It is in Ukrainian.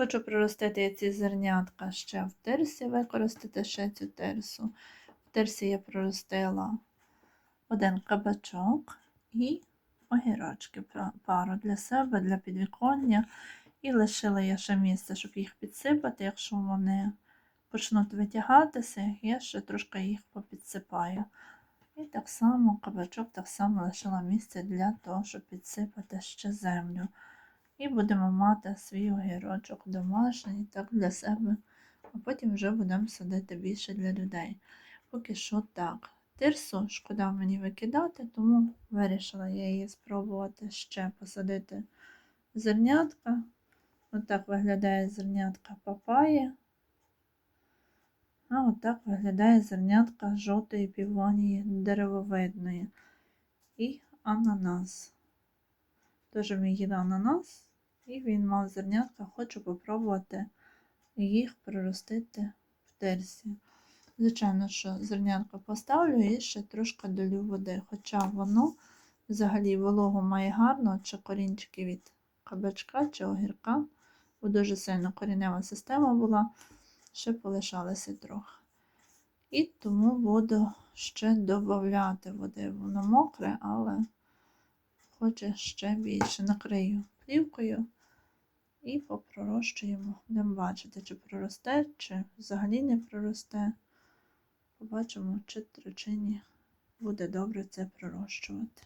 Хочу проростити ці зернятка ще в тирсі, використати ще цю тирсу. В тирсі я проростила один кабачок і огірочки пару для себе, для підвіконня. І лишила я ще місце, щоб їх підсипати. Якщо вони почнуть витягатися, я ще трошки їх попідсипаю. І так само кабачок так само лишила місце для того, щоб підсипати ще землю. І будемо мати свій огірочок домашній, так для себе, а потім вже будемо садити більше для людей. Поки що так. Тирсу шкода мені викидати, тому вирішила я її спробувати ще посадити зернятка. Отак виглядає зернятка папаї. А отак виглядає зернятка жовтої півонії деревовидної. І ананас. Теж ми їли ананас, і він мав зернятка, хочу попробувати їх проростити в терсі. Звичайно, що зернятко поставлю і ще трошки долю води, хоча воно взагалі вологу має гарно, чи корінчики від кабачка чи огірка, бо дуже сильно корінева система була, ще полишалося трохи. І тому буду ще додати води. Воно мокре, але хоче ще більше. Накрию плівкою і попророщуємо. Будемо бачити, чи проросте, чи взагалі не проросте. Побачимо, чи чи ні буде добре це пророщувати.